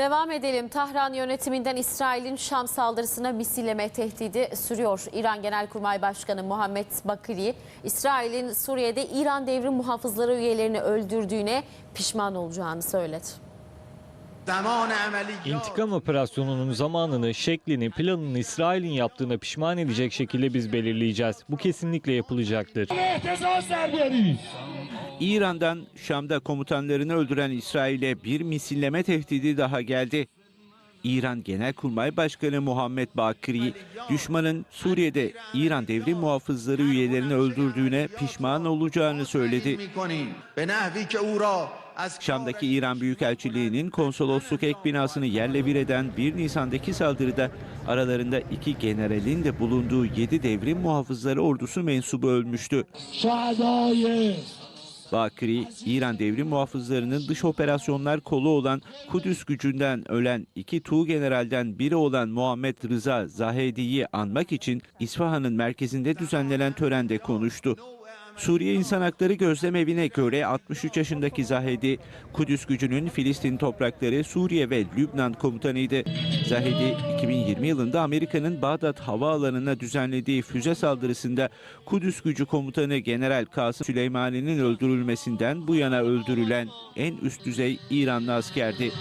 Devam edelim. Tahran yönetiminden İsrail'in Şam saldırısına misilleme tehdidi sürüyor. İran Genelkurmay Başkanı Muhammed Bakiri, İsrail'in Suriye'de İran devrim muhafızları üyelerini öldürdüğüne pişman olacağını söyledi. İntikam operasyonunun zamanını, şeklini, planını İsrail'in yaptığına pişman edecek şekilde biz belirleyeceğiz. Bu kesinlikle yapılacaktır. İran'dan Şam'da komutanlarını öldüren İsrail'e bir misilleme tehdidi daha geldi. İran Genelkurmay Başkanı Muhammed Bakri, düşmanın Suriye'de İran devrim muhafızları üyelerini öldürdüğüne pişman olacağını söyledi. Şam'daki İran Büyükelçiliği'nin konsolosluk ek binasını yerle bir eden 1 Nisan'daki saldırıda aralarında iki generalin de bulunduğu 7 devrim muhafızları ordusu mensubu ölmüştü. Bakri, İran devrim muhafızlarının dış operasyonlar kolu olan Kudüs gücünden ölen iki Tuğ generalden biri olan Muhammed Rıza Zahedi'yi anmak için İsfahan'ın merkezinde düzenlenen törende konuştu. Suriye İnsan Hakları Gözlem Evi'ne göre 63 yaşındaki Zahedi, Kudüs gücünün Filistin toprakları Suriye ve Lübnan komutanıydı. Zahedi, 2020 yılında Amerika'nın Bağdat havaalanına düzenlediği füze saldırısında Kudüs gücü komutanı General Kasım Süleymani'nin öldürülmesinden bu yana öldürülen en üst düzey İranlı askerdi.